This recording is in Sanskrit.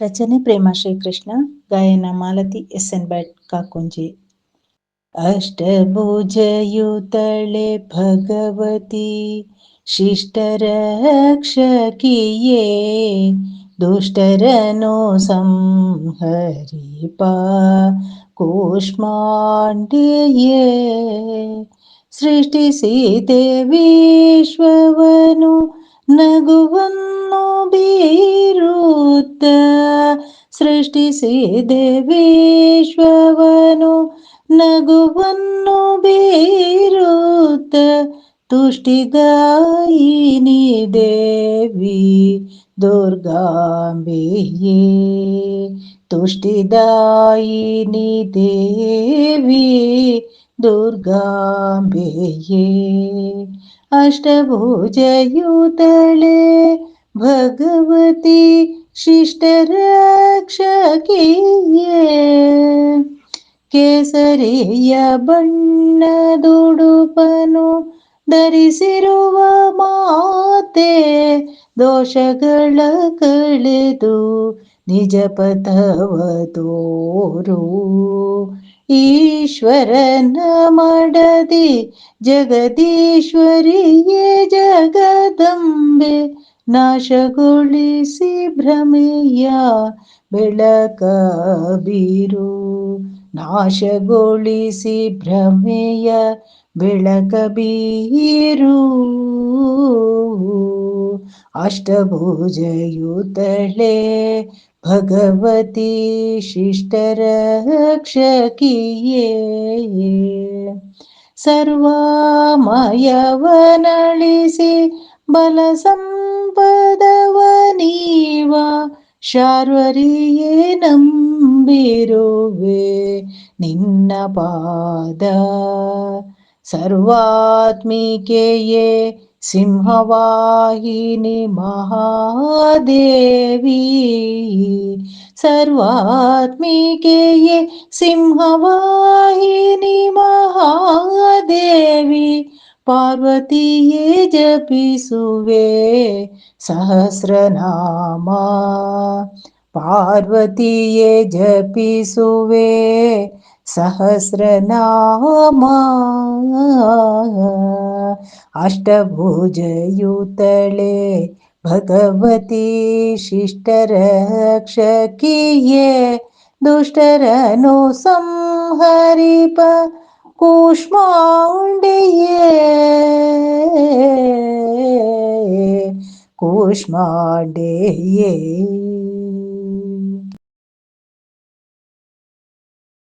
ರಚನೆ ಪ್ರೇಮ ಶ್ರೀಕೃಷ್ಣ ಗಾಯನ ಮಾಲತಿ ಎಸ್ ಎನ್ ಭಟ್ ಕಾಕುಂಜಿ ಅಷ್ಟಭುಜಯುತಳೆ ಭಗವತಿ ಶಿಷ್ಟರಕ್ಷಕಿಯೇ ದುಷ್ಟರನು ಸಂಹರಿಪ ಕೂಷ್ಮಾಂಡೆಯೇ ಸೃಷ್ಟಿಸಿದೆ ವಿಶ್ವವನು ನಗುವನ್ನು ಬೀರುತ್ತ ಸೃಷ್ಟಿಸಿದೆ ವಿಶ್ವವನು ನಗುವನ್ನು ಬೀರುತ್ತ ತುಷ್ಟಿದಾಯಿನಿ ದೇವಿ ದುರ್ಗಾಂಬೆಯೇ ತುಷ್ಟಿದಾಯಿನಿ ದೇವಿ ದುರ್ಗಾಂಬೆಯೇ ಅಷ್ಟಭುಜಯುತಳೆ ಭಗವತಿ ಶಿಷ್ಟರಕ್ಷಕಿಯೇ ಕೇಸರಿಯ ಬಣ್ಣದುಡುಪನು ಧರಿಸಿರುವ ಮಾತೆ ದೋಷಗಳ ಕಳೆದು ನಿಜ ಪಥವ ತೋರು ಈಶ್ವರನ ಮಡದಿ ಜಗದೀಶ್ವರಿಯೇ ಜಗದಂಬೆ ನಾಶಗೊಳಿಸಿ ಭ್ರಮೆಯ ಬೆಳಕ ಬೀರು ನಾಶಗೊಳಿಸಿ ಭ್ರಮೆಯ ಬೆಳಕ ಬೀರು ಅಷ್ಟಭುಜಯುತಳೆ ಭಗವತಿ ಶಿಷ್ಟರಕ್ಷಕಿಯೇ ಸರ್ವಾಮಯವನಳಿಸಿ ಬಲ ನೀವ ಶಾರ್ವರಿಯೇ ನಂಬಿರುವೆ ನಿನ್ನ ಪಾದ ಸರ್ವಾತ್ಮಿಕೆಯೇ ಸಿಂಹವಾಹಿನಿ ಮಹಾದೇವಿ ಸರ್ವಾತ್ಮಿಕೆಯೇ ಸಿಂಹವಾಹಿನಿ ಮಹಾದೇವಿ पार्वतीये जपिसुवे सहस्रनामा पार्वतीये जपिसुवे सहस्रनामा अष्टभुजयुतले भगवती शिष्टरक्षकिये दुष्टरनु संहरिप। कूष्माण्डये पुष्माडेये